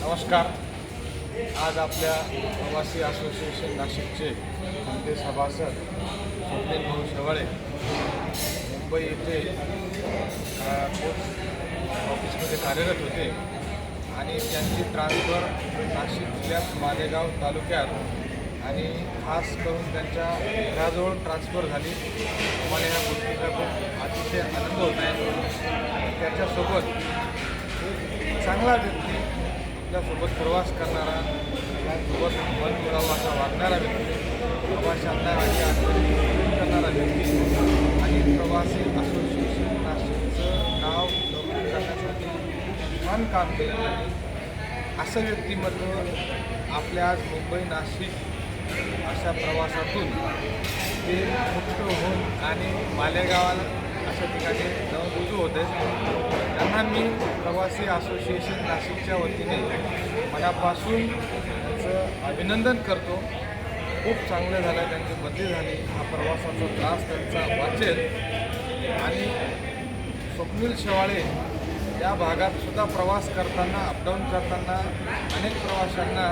नमस्कार. आज आपल्या प्रवासी असोसिएशन नाशिकचे आमचे सभासद स्वप्नील भाऊ शेवाळे मुंबई येथे अ, ऑफिसमध्ये कार्यरत होते आणि त्यांची ट्रान्सफर नाशिक जिल्ह्यात मालेगाव तालुक्यात आणि खास करून त्यांच्या घराजवळ ट्रान्सफर झाली. मला या गोष्टीचा खूप अतिशय आनंद होत आहे. त्याच्यासोबत एक चांगला व्यक्ती आपल्यासोबत प्रवास करणारा सोबत मन मिळावा असा वागणारा व्यक्ती प्रवाशांना आणि आठवणी करणारा व्यक्ती. आणि प्रवासी असोसिएशन नाशिकचं नाव लौकिक करण्यासाठी छान काम केलं असं व्यक्तिमत्व आपल्या आज मुंबई नाशिक अशा प्रवासातून ते मुक्त होऊन आणि मालेगावाला अशा ठिकाणी जाऊन रुजू होते. त्यांना प्रवासी असोसिएशन नाशिकच्या वतीने मनापासून अभिनंदन करतो. खूप चांगलं झालं त्यांची बदली झाली. हा प्रवासाचा त्रास त्यांचा वाचेल. आणि स्वप्नील शेवाळे या भागात सुद्धा प्रवास करताना अपडाऊन करताना अनेक प्रवाशांना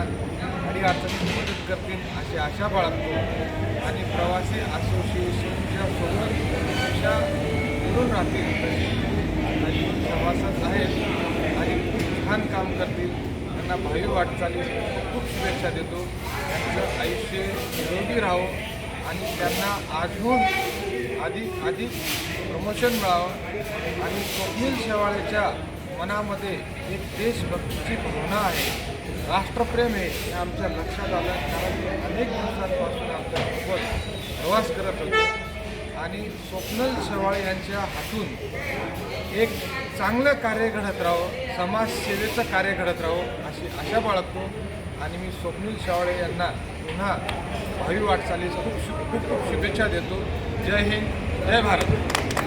अडी अडचणी मदत करतील अशी आशा बाळगतो. आणि प्रवासी असोसिएशनच्या सोबत अशा मिळून राहतील तशी अजून सभासद आहेत आणि खूप छान काम करतील त्यांना भावी वाटचाली. खूप शुभेच्छा देतो. त्यांचं आयुष्य निरोगी राहावं आणि त्यांना अजून अधिक अधिक प्रमोशन मिळावं. आणि स्वप्नील शेवाळेच्या मनामध्ये एक देशभक्तीची भावना आहे. राष्ट्रप्रेम हे आमच्या लक्षात आलं. कारण अनेक दिवसांपासून आमच्यासोबत प्रवास करत होतो. आणि स्वप्नल शेवाळे यांच्या हातून एक चांगलं कार्य घडत राहावं समाजसेवेचं कार्य घडत राहावं अशी आशा बाळगतो. आणि मी स्वप्नील शेवाळे यांना पुन्हा भावी वाटचालीस खूप खूप खूप शुभेच्छा देतो. जय हिंद जय भारत.